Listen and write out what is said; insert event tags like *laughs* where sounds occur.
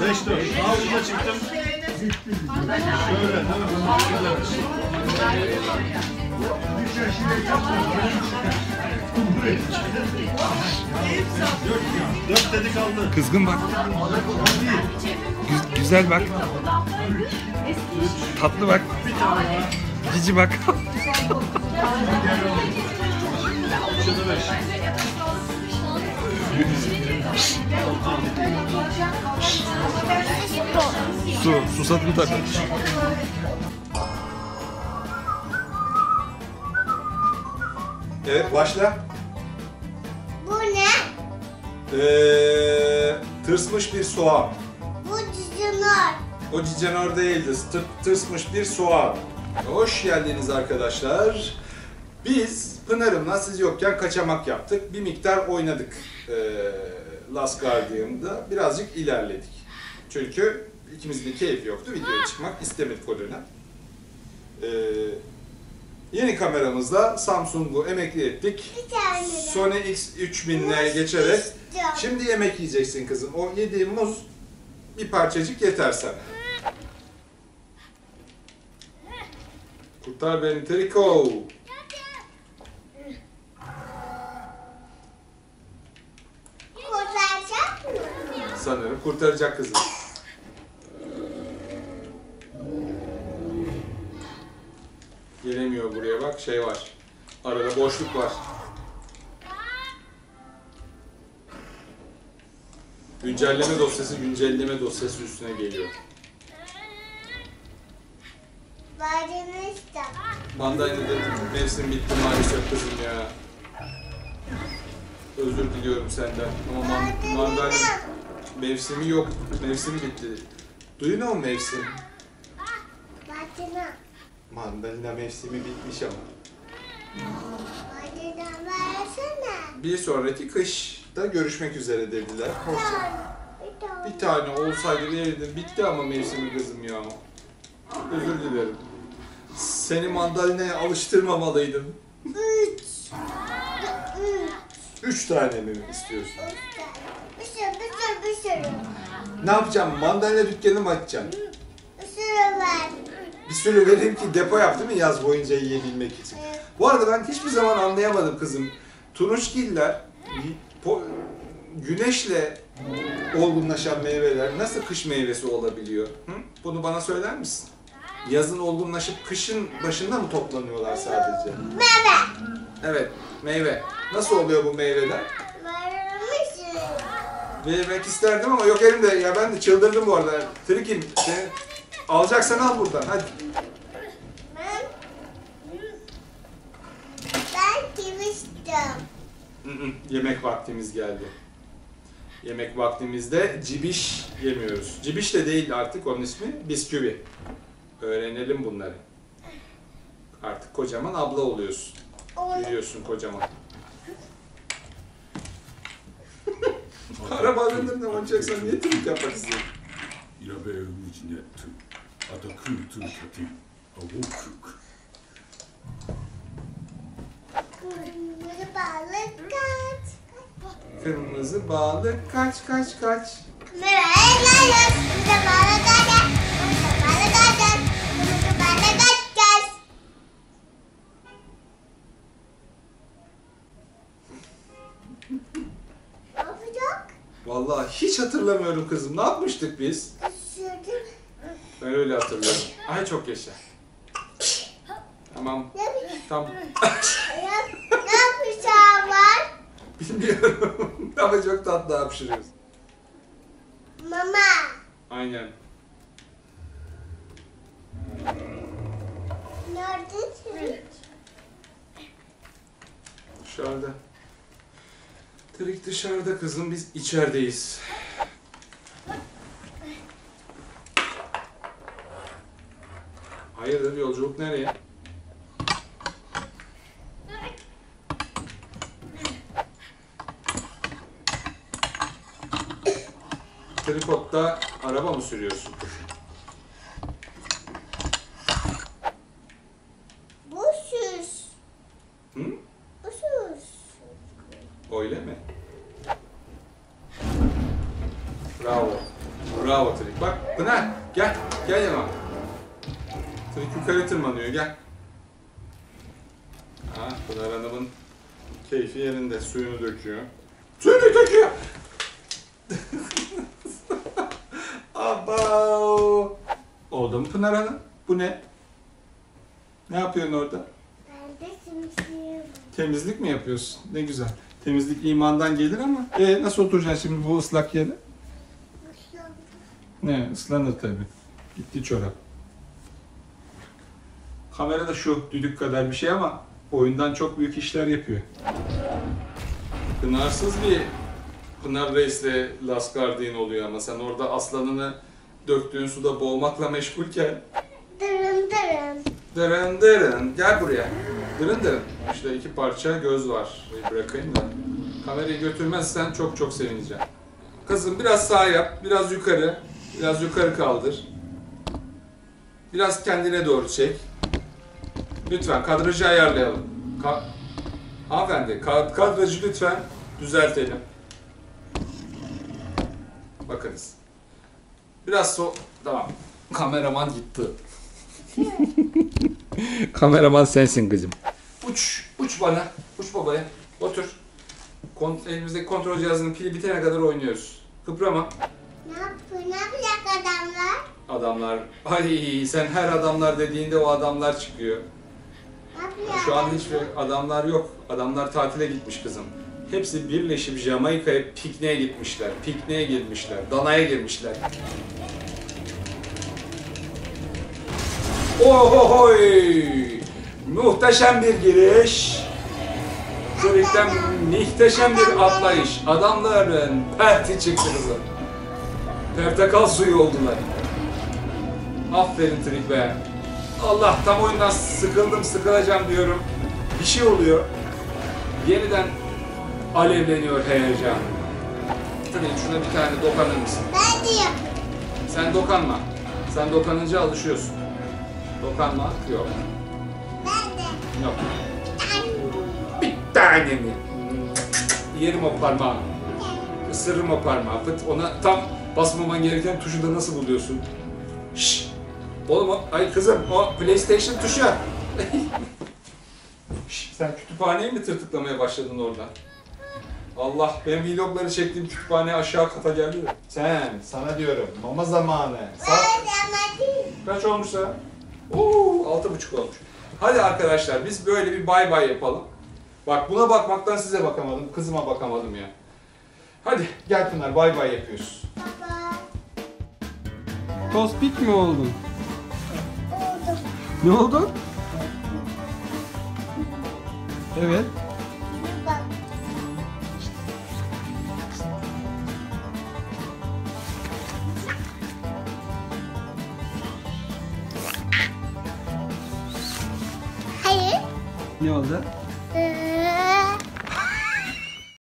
Beş dört. Ağzına çıktım. Şöyle tamam. Dört, dört dedi kaldı. Kızgın bak. Gü- güzel bak. Tatlı bak. Cici bak. Şurada beş. Su, susadım tabii. Evet başla. Bu ne? Ee, tırsmış bir soğan. Bu cücünler. O cicanor değildi. tır- tırsmış bir soğan. Hoş geldiniz arkadaşlar. Biz Pınar'ımla siz yokken kaçamak yaptık. Bir miktar oynadık ee, Last Guardian'da. Birazcık ilerledik. Çünkü ikimizin de keyfi yoktu. Videoya çıkmak istemedik o dönem. Ee, yeni kameramızla Samsung'u emekli ettik. Sony X3000'le geçerek. Şimdi yemek yiyeceksin kızım. O yediğin muz bir parçacık yeter sana. Kurtar beni Triko. Kurtaracak mı? Sanırım kurtaracak kızım. Gelemiyor buraya bak şey var. Arada boşluk var. Güncelleme dosyası güncelleme dosyası üstüne geliyor. İstiyorum. Mandalina'da mevsim bitti maalesef kızım ya. Özür diliyorum senden. Ama man mandalina mevsimi yok. Mevsimi bitti. Do you know mevsim? Bademini. Mandalina mevsimi bitmiş ama. Bademini versene. Bir sonraki kışta görüşmek üzere dediler. Hoşça. Bir tane. Bir tane olsaydı verirdim. Bitti ama mevsimi kızım ya. Özür dilerim. Seni mandalinaya alıştırmamalıydım. Üç. Üç. Tane mi istiyorsun? Bir sürü, bir sürü, bir sürü. Ne yapacağım? Mandalina dükkanı mı açacağım? Bir sürü ver. Bir sürü vereyim ki depo yaptı mı yaz boyunca yiyebilmek için. Bu arada ben hiçbir zaman anlayamadım kızım. Turunçgiller güneşle olgunlaşan meyveler nasıl kış meyvesi olabiliyor? Hı? Bunu bana söyler misin? Yazın olgunlaşıp kışın başında mı toplanıyorlar sadece? Meme. Evet, meyve. Nasıl oluyor bu meyveler? Vermek isterdim ama yok elimde. Ya ben de çıldırdım bu arada. Trikim, seni alacaksan al buradan. Hadi. Ben. Ben Yemek vaktimiz geldi. Yemek vaktimizde cibiş yemiyoruz. Cibiş de değil artık onun ismi, bisküvi. Öğrenelim bunları. Artık kocaman abla oluyorsun. Biliyorsun kocaman. *laughs* Para bağlandığında oynayacaksan niye Türk yapmak istiyorsun? İlabeyi içine Türk. Atakül Türk atayım. Avuk Kırmızı balık kaç. Kırmızı balık kaç kaç kaç. Kameraya gel. Kırmızı balık kaç. Vallahi hiç hatırlamıyorum kızım. Ne yapmıştık biz? Ben öyle hatırlıyorum. Ay çok yaşa. Tamam. Ne yapacak? Tam Ne yapacağım var? bilmiyorum. *laughs* Ama çok tatlı hapşırıyoruz. Mama. Aynen. Neredesin? Dışarıda. Trik dışarıda kızım. Biz içerideyiz. Hayırdır yolculuk nereye? Tripod'da araba mı sürüyorsun? Bu süs. Hı? Bu süs. Öyle mi? Bravo. Trik. Bak Pınar gel. Gel yanıma. Trik yukarı tırmanıyor gel. Ha, Pınar Hanım'ın keyfi yerinde. Suyunu döküyor. Suyunu döküyor. *laughs* Aba. Oldu mu Pınar Hanım? Bu ne? Ne yapıyorsun orada? Ben de simsiyim. Temizlik mi yapıyorsun? Ne güzel. Temizlik imandan gelir ama. E nasıl oturacaksın şimdi bu ıslak yere? Ne ıslanır tabii. Gitti çorap. Kamera da şu düdük kadar bir şey ama oyundan çok büyük işler yapıyor. Pınarsız bir Pınar Reis'le Last Guardian oluyor ama sen orada aslanını döktüğün suda boğmakla meşgulken Dırın dırın. Dırın dırın. Gel buraya. Dırın dırın. İşte iki parça göz var. Bırakayım da. Kamerayı götürmezsen çok çok sevineceğim. Kızım biraz sağ yap, biraz yukarı. Biraz yukarı kaldır. Biraz kendine doğru çek. Lütfen kadrajı ayarlayalım. Ka Hanımefendi, ka- kadrajı lütfen düzeltelim. Bakınız. Biraz so... Tamam. Kameraman gitti. *laughs* Kameraman sensin kızım. Uç, uç bana. Uç babaya. Otur. Kon elimizdeki kontrol cihazının pili bitene kadar oynuyoruz. Kıprama. Ne yapıyor? Ne yapacak adamlar? Ay sen her adamlar dediğinde o adamlar çıkıyor. Şu an hiçbir adamlar yok. Adamlar tatile gitmiş kızım. Hepsi birleşip Jamaika'ya pikniğe gitmişler. Pikniğe girmişler. Danaya girmişler. Ohohoy! Muhteşem bir giriş. Trikten muhteşem bir atlayış. Adamların perti çıktı kızım. Portakal suyu oldular. Aferin Trik be. Allah tam oyundan sıkıldım sıkılacağım diyorum. Bir şey oluyor. Yeniden alevleniyor heyecan. Trik şuna bir tane dokanır mısın? Ben de yapıyorum. Sen dokanma. Sen dokanınca alışıyorsun. Dokanma yok. Ben de. Yok. Bir tane mi? Yerim o parmağı. Isırırım o parmağı. Fıt ona tam basmaman gereken tuşu da nasıl buluyorsun? Şşş. Oğlum o, ay kızım o PlayStation tuşu. *laughs* Sen kütüphaneyi mi tırtıklamaya başladın orada? Allah ben vlogları çektiğim kütüphane aşağı kata geldi de. Sen, sana diyorum. Mama zamanı. Sa-. Kaç olmuş ya? Oo, altı buçuk olmuş. Hadi arkadaşlar biz böyle bir bay bay yapalım. Bak buna bakmaktan size bakamadım, kızıma bakamadım ya. Hadi gel Pınar bay bay yapıyoruz. Baba. Tospik mi oldun? Ne oldu? Evet. Hayır. Ne oldu?